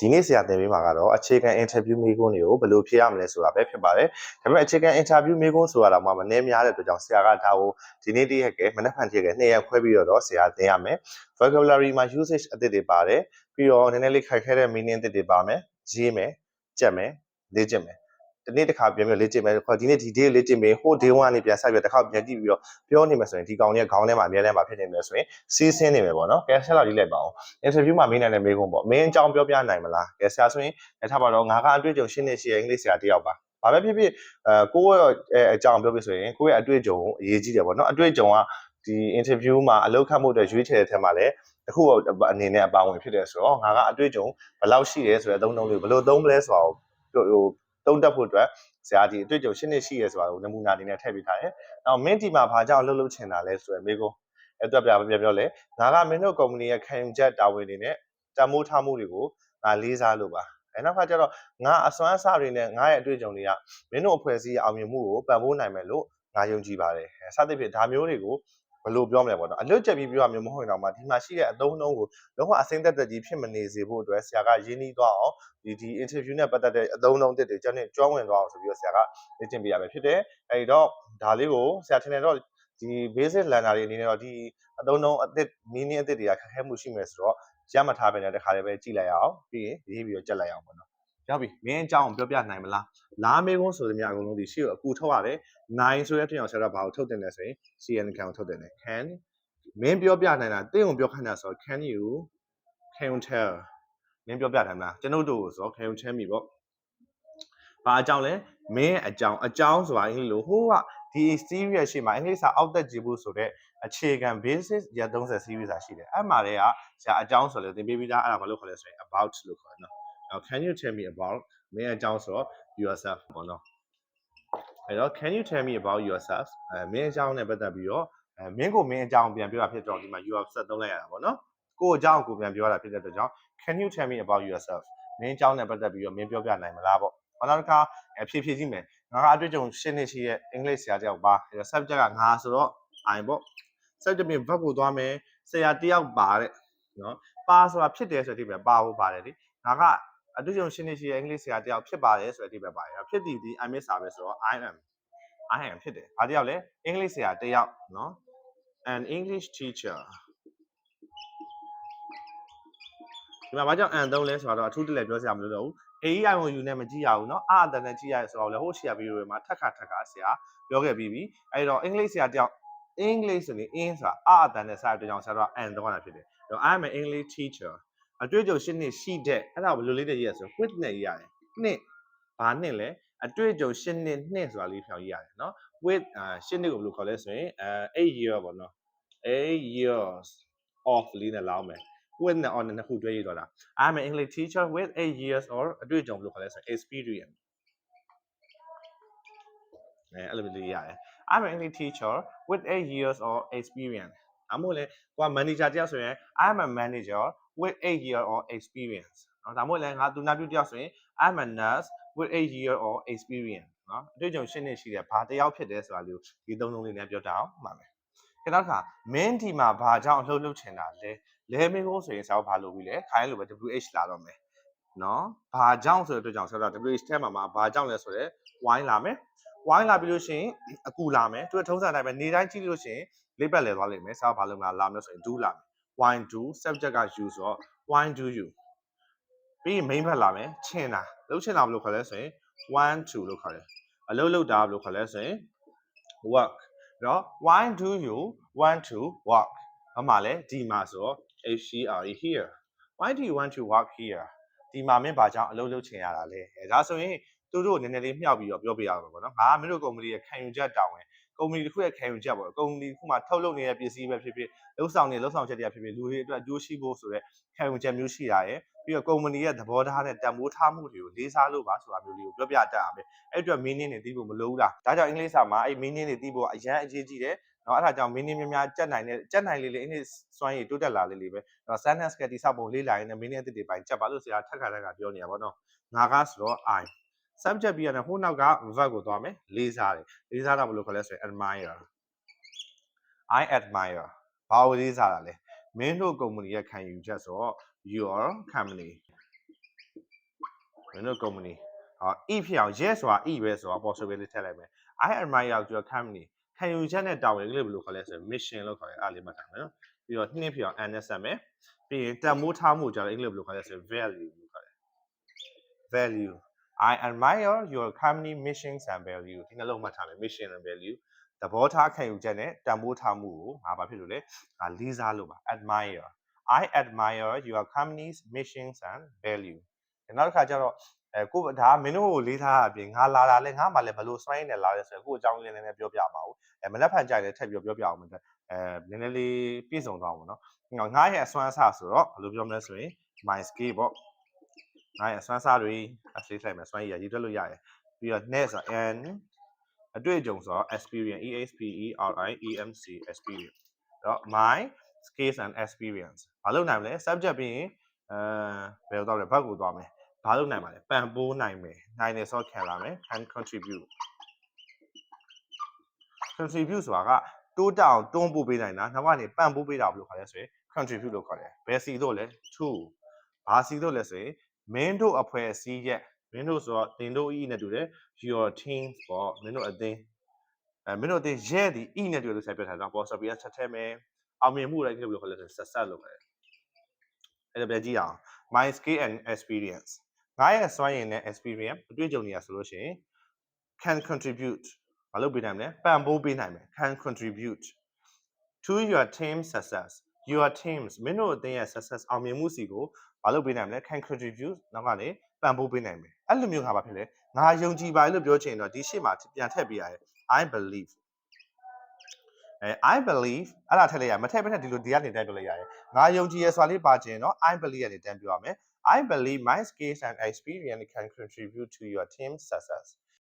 ဒီနေ့ဆရာသင်ပေးမှာကတော့အခြေခံ interview မေးခွန်းတွေကိုဘယ်လိုဖြေရမလဲဆိုတာပဲဖြစ်ပါတယ်ဒါပေမဲ့အခြေခံ interview မေးခွန်းဆိုတာတော့မှမနှဲများတဲ့အတွက်ကြောင့်ဆရာကဒါကိုဒီနေ့တည်းရက်ကဲမနက်ဖြန်တည်းရက်ကနှစ်ရက်ခွဲပြီးတော့ဆရာသင်ရမယ် vocabulary မှာ usage အသစ်တွေပါတယ်ပြီးတော့နည်းနည်းလေးခိုက်ခဲတဲ့ meaning အသစ်တွေပါမယ်ရေးမယ်ကြက်မယ်လေ့ကျင့်မယ် ဒီနေ့တစ်ခါပြန်ပြီးလေ့ကျင့်မယ်ခေါ်ဒီနေ့ဒီ day လေ့ကျင့်မယ်ဟို day 1ကနေပြန်ဆက်ပြီးတစ်ခါပြန်ကြည့်ပြီးတော့ပြောနေမယ်ဆိုရင်ဒီကောင်ရဲ့ခေါင်းထဲမှာအများထဲမှာဖြစ်နေမယ်ဆိုရင်စီးဆင်းနေမယ်ပေါ့နော်ကဲဆက်လာကြည့်လိုက်ပါဦး interview မှာမင်းနိုင်တဲ့မေးခွန်းပေါ့မင်းအကြောင်းပြောပြနိုင်မလားကဲဆရာဆိုရင်လက်ထားပါတော့ငါကအတွေ့အကြုံရှင်းနေရှိရအင်္ဂလိပ်ဆရာတယောက်ပါဘာပဲဖြစ်ဖြစ်အဲကိုယ့်ရဲ့အကြောင်းပြောပြဆိုရင်ကိုယ့်ရဲ့အတွေ့အကြုံအရေးကြီးတယ်ပေါ့နော်အတွေ့အကြုံကဒီ interview မှာအလုပ်ခတ်မှုတွေရွေးချယ်တဲ့ထဲမှာလည်းတခုအနေနဲ့အပါဝင်ဖြစ်တယ်ဆိုတော့ငါကအတွေ့အကြုံဘယ်လောက်ရှိတယ်ဆိုတဲ့အသုံးအနှုန်းလေးဘယ်လိုသုံးမလဲဆိုတော့ဟို သုံးတတ်ဖို့အတွက်ဆရာဒီအတွေ့အကြုံရှင်းနေရှိရဲဆိုတာကိုနမူနာအနေနဲ့ထည့်ပေးထားတယ်။နောက်မင်းဒီမှာဘာကြောင့်လှုပ်လှုပ်ချင်တာလဲဆိုရယ်မိကုန်းအဲ့တော့ပြပြပြောလဲငါကမင်းတို့ကုမ္ပဏီရဲ့ခံယူချက်တာဝန်တွေနဲ့တမိုးထားမှုတွေကိုငါလေးစားလို့ပါအဲနောက်ခါကျတော့ငါအစွမ်းအစတွေနဲ့ငါရဲ့အတွေ့အကြုံတွေကမင်းတို့အဖွဲ့အစည်းရဲ့အောင်မြင်မှုကိုပံ့ပိုးနိုင်မယ်လို့ငါယုံကြည်ပါတယ်စသဖြင့်ဒါမျိုးတွေကို ဘယ်လိုပြောမလဲပေါ့နော်အလွတ်ကျက်ပြီးပြောရမျိုးမဟုတ်ရင်တော့မှဒီမှာရှိတဲ့အသုံးအနှုန်းကိုလုံးဝအစိမ့်သက်သက်ကြီးဖြစ်မနေစေဖို့အတွက်ဆရာကရင်းနှီးသွားအောင်ဒီဒီ interview နဲ့ပတ်သက်တဲ့အသုံးအနှုန်းတွေကျွန်တော်ကျွမ်းဝင်သွားအောင်ဆိုပြီးတော့ဆရာကလေ့ကျင့်ပေးရမယ်ဖြစ်တယ်အဲဒီတော့ဒါလေးကိုဆရာထင်တယ်တော့ဒီ basic learner တွေအနေနဲ့တော့ဒီအသုံးအနှုန်းအသစ် meaning အသစ်တွေကခက်ခဲမှုရှိမယ်ဆိုတော့ရမှတ်ထားပဲနဲ့တခါလေးပဲကြည့်လိုက်အောင်ပြီးရင်ရေးပြီးတော့ကြက်လိုက်အောင်ပေါ့နော် ရောက်ပြီမင်းအကြောင်းပြောပြနိုင်မလားလားမေးခွန်းဆိုသမျှအကုန်လုံးဒီရှေ့ကိုအကူထုတ်ရတယ်9ဆိုတဲ့တင်အောင်ဆရာကဘာကိုထုတ်တင်လဲဆိုရင် CN ခံကိုထုတ်တင်တယ် can မင်းပြောပြနိုင်တာတင်းကိုပြောခိုင်းတာဆိုတော့ can you can you tell မင်းပြောပြနိုင်မလားကျွန်ုပ်တို့ဆိုတော့ can you tell me ပေါ့ဘာအကြောင်းလဲမင်းအကြောင်းအကြောင်းဆိုတာအင်္ဂလိပ်လိုဟိုကဒီ series ရှေ့မှာအင်္ဂလိပ်စာအောက်တက်ကြည့်ဖို့ဆိုတဲ့အခြေခံ basis ရ30 series စာရှိတယ်အဲ့မှာလည်းကဆရာအကြောင်းဆိုလို့သင်ပေးပြီးသားအဲ့ဒါဘာလို့ခေါ်လဲဆိုရင် about လို့ခေါ်တယ်နော် now can you tell me about မင်းအကြောင်းဆိုတော့ yourself ပေါ့နော်အဲ့တော့ can you tell me about yourself အဲမင်းအကြောင်းနဲ့ပတ်သက်ပြီးတော့အဲမင်းကိုမင်းအကြောင်းပြန်ပြောတာဖြစ်တော့ဒီမှာ you have set သုံးလိုက်ရတာပေါ့နော်ကိုအကြောင်းကိုပြန်ပြောတာဖြစ်တဲ့အတွက်ကြောင့် can you tell me about yourself မင်းအကြောင်းနဲ့ပတ်သက်ပြီးတော့မင်းပြောပြနိုင်မလားပေါ့နောက်တစ်ခါဖြည့်ဖြည့်ကြည့်မယ်ငါကအတွေ့အကြုံရှင်းနေရှိရဲ့အင်္ဂလိပ်ဆရာတယောက်ပါအဲ subject ကငါဆိုတော့ I ပေါ့ subject ပြင် verb ကိုသွားမယ်ဆရာတယောက်ပါတဲ့နော်ပါဆိုတာဖြစ်တယ်ဆိုတဲ့အဓိပ္ပာယ်ပါဖို့ပါတယ်လေငါက အတွေ့အကြုံရှင်းနေရှိရဲ့အင်္ဂလိပ်ဆရာတယောက်ဖြစ်ပါတယ်ဆိုတဲ့အဓိပ္ပာယ်ပါတယ်ဖြစ်တည်ဒီ I miss service ဆိုတော့ I am I am ဖြစ်တယ်ဘာတယောက်လဲအင်္ဂလိပ်ဆရာတယောက်နော် an English teacher ဒီမှာဘာကြောင့် an သုံးလဲဆိုတော့အထူးတလဲပြောစရာမလိုတော့ဘူး AEIOU နဲ့မကြည့်ရဘူးเนาะအာအတန်နဲ့ကြည့်ရဆိုတော့လေဟိုရှီယာဗီဒီယိုတွေမှာထက်ခါထက်ခါဆရာပြောခဲ့ပြီးပြီအဲ့တော့အင်္ဂလိပ်ဆရာတယောက်အင်္ဂလိပ်ဆိုရင်အင်းဆိုတာအာအတန်နဲ့စာတဲ့ကြောင့်ဆရာတော့ an သုံးရတာဖြစ်တယ်အဲ့တော့ I am an English teacher အတွေ့အကြုံ၈နှစ်ရှိတဲ့အဲ့ဒါကိုဘယ်လိုလေးတည်းရေးရဆို with နဲ့ရေးရတယ်နှစ်ဘာနှစ်လဲအတွေ့အကြုံ၈နှစ်နှစ်ဆိုတာလေးဖြောင်းရေးရတယ်နော် with ၈နှစ်ကိုဘယ်လိုခေါ်လဲဆိုရင်အဲ8 year ပေါ့နော်8 years of လေးနဲ့လောင်းမယ် with နဲ့ on နဲ့နှစ်ခုတွဲရေးတော့တာ I'm an English teacher with 8 years or အတွေ့အကြုံဘယ်လိုခေါ်လဲဆိုရင် experience အဲအဲ့လိုမျိုးလေးရတယ် I'm an English teacher with 8 years of experience အမို့လဲကိုက manager တယောက်ဆိုရင် I'm a manager with 8 year or experience เนาะဒါမို့လဲငါသူနာပြုတယောက်ဆိုရင် I'm a nurse with 8 year or experience เนาะအတွေ့အကြုံရှင်းနေရှိတယ်ဘာတယောက်ဖြစ်တယ်ဆိုတာလေးဒီသုံးလုံးလေးနဲ့ပြောပြအောင်မှာမယ်ခဏခါမင်းဒီမှာဘာကြောင့်အလှုပ်လှုပ်ချင်တာလဲလဲမင်းကိုဆိုရင်စာဘာလုပ်ပြီးလဲခိုင်းလို့ပဲ WH လာတော့မယ်နော်ဘာကြောင့်ဆိုတဲ့အတွက်ကြောင့်ဆိုတော့ WH ထဲမှာမှာဘာကြောင့်လဲဆိုတော့ wine လာမယ် wine လာပြီးလို့ရှိရင်အကူလာမယ်သူကထုံးစံတိုင်းပဲနေတိုင်းကြည့်လို့ရှိရင်လေးပတ်လဲသွားလိမ့်မယ်စာဘာလုပ်မှာလာမယ်ဆိုရင် do လာမယ် wine do subject က you ဆိုတော့ wine do you ပြီးရင် main ဘက်လာမယ်ချင်တာလုံးချင်တာဘယ်လိုခေါ်လဲဆိုရင် want to လို့ခေါ်တယ်အလုပ်လုပ်တာဘယ်လိုခေါ်လဲဆိုရင် work နော် why do you want to work ဘာမှလဲဒီမှာဆိုတော့ HCRE here why do you want to work here ဒီမှာမင်းဘာကြောင့်အလုပ်လုပ်ချင်ရတာလဲအဲဒါဆိုရင်သူတို့နည်းနည်းလေးမြှောက်ပြီးတော့ပြောပြရမှာပေါ့နော်ငါမင်းတို့ကုမ္ပဏီရဲ့ခံယူချက်တောင်းဝင် ကုမ္ပဏီတစ်ခုရဲ့ခံယူချက်ပေါ့ကုမ္ပဏီတစ်ခုမှာထုတ်လုပ်နေတဲ့ပစ္စည်းပဲဖြစ်ဖြစ်လှုပ်ဆောင်နေလှုပ်ဆောင်ချက်တွေဖြစ်ဖြစ်လူတွေအတွက်အကျိုးရှိဖို့ဆိုတော့ခံယူချက်မျိုးရှိတာရယ်ပြီးတော့ကုမ္ပဏီရဲ့သဘောထားနဲ့တန်ဖိုးထားမှုတွေကိုလေးစားလို့ပါဆိုတာမျိုးလေးကိုပြောပြတတ်အောင်ပဲအဲ့အတွက် meaning တွေသိဖို့မလိုဘူးလားဒါကြောင့်အင်္ဂလိပ်စာမှာအဲ့ meaning တွေသိဖို့အရန်အရေးကြီးတယ်နော်အဲ့ဒါကြောင့် meaning များများကြက်နိုင်တဲ့ကြက်နိုင်လေးလေးအင်္ဂလိပ်စွမ်းရည်တိုးတက်လာလေးလေးပဲနော် sentence ကတိစပုံလေးလာရင်လည်း meaning အသစ်တွေပိုင်းကြက်ပါလို့ဆရာထက်ခါထက်ကပြောနေရပါတော့ငါကဆိုတော့ I subject ပြီးရတယ်ဟိုနောက်က verb ကိုသွားမယ်လေးစားတယ်လေးစားတာဘယ်လိုခေါ်လဲဆိုရင် admire I admire ဘာကိုလေးစားတာလဲမင်းတို့ကုမ္ပဏီရဲ့ခံယူချက်ဆိုတော့ your company မင်းတို့ company ဟော e ဖြစ်အောင် yes ဆိုတာ e ပဲဆိုတော့ possibility ထည့်လိုက်မယ် I admire your company ခံယူချက်နဲ့တာဝန်လေးဘယ်လိုခေါ်လဲဆိုရင် mission လို့ခေါ်တယ်အားလေးမှတ်ထားမယ်နော်ပြီးတော့နှင်းဖြစ်အောင် n နဲ့ဆက်မယ်ပြီးရင်တန်မိုးထားမှုကြတော့အင်္ဂလိပ်ဘယ်လိုခေါ်လဲဆိုရင် value လို့ခေါ်တယ် value I admire your company missions and value ဒီနှလုံးမှတ်ထားမယ် mission and value သဘောထားခံယူချက်နဲ့တန်ဖိုးထားမှုကိုငါဘာဖြစ်လို့လဲငါလေးစားလို့ပါ admire I admire your company's missions and value နောက်တစ်ခါကျတော့အဲကိုဒါမင်းတို့ကိုလေးထားတာအပြင်ငါလာတာလဲငါမှလည်းဘလို့စွမ်းရည်နဲ့လာလဲဆိုရင်ကိုအကြောင်းလေးနည်းနည်းပြောပြပါဦးအဲမလက်ဖန်ကြိုက်လဲထပ်ပြီးပြောပြအောင်မယ်အဲနည်းနည်းလေးပြည့်စုံသွားပါတော့ငါရဲ့အစွမ်းအစဆိုတော့ဘယ်လိုပြောမလဲဆိုရင် my skill ပေါ့ ငါရဲ့အစွမ်းအစတွေအစိထိုက်မယ်စွမ်းရည်ရည်တွက်လို့ရတယ်ပြီးတော့ net ဆို n အတွေ့အကြုံဆိုတော့ experience e x p e r i e m c experience တော့ my skills and experience ဘာလို့နိုင်မလဲ subject ပြီးရင်အဲဘယ်လိုတော့လဲဘတ်ကိုသွားမယ်ဘာလို့နိုင်ပါလဲပံပိုးနိုင်မယ်နိုင်တယ်ဆိုတော့ခံလာမယ် can contribute contribute ဆိုတာကတိုးတောင်တွန်းပို့ပေးနိုင်တာနောက်ကနေပံ့ပိုးပေးတာဘယ်လိုခေါ်လဲဆိုရင် contribute လို့ခေါ်တယ်ဘယ်စီတို့လဲ to ဘာစီတို့လဲဆိုရင် မင်းတို့အဖွဲ့အစည်းရဲ့မင်းတို့ဆိုတော့တင်တို့ e နဲ့တူတယ် your team ပေါ့မင်းတို့အသင်းအဲမင်းတို့အသင်းရဲ့ဒီ e နဲ့တူလို့ဆက်ပြထားတာပေါ့ဆိုပြီးဆက်ထဲမယ်အောင်မြင်မှုလည်းဒီလိုခေါ်လဲဆိုဆက်ဆက်လို့ခေါ်တယ်အဲ့ဒါပဲကြည့်အောင် my skill and experience ငါရဲ့စွမ်းရည်နဲ့ experience အတွေ့အကြုံတွေကဆိုလို့ရှိရင် can contribute မလုပ်ပေးနိုင်မလဲပံ့ပိုးပေးနိုင်မယ် can contribute to your team success your teams မင်းတို့အသင်းရဲ့ success အောင်မြင်မှုစီကို မလုပ်ပေးနိုင်မလဲ can contribute နောက်ကနေပံ့ပိုးပေးနိုင်မယ်အဲ့လိုမျိုးဟာဘာဖြစ်လဲငါယုံကြည်ပါတယ်လို့ပြောချင်တော့ဒီရှေ့မှာပြန်ထည့်ပေးရတယ် i believe အဲ I believe အဲ့ဒါထည့်လိုက်ရမထည့်မထည့်ဒီလိုဒီကနေတန်းပြောလိုက်ရတယ်။ငါယုံကြည်ရဆိုတာလေးပါကျင်တော့ I believe ကနေတန်းပြောရမယ်။ I believe my skills and experience can contribute to your team success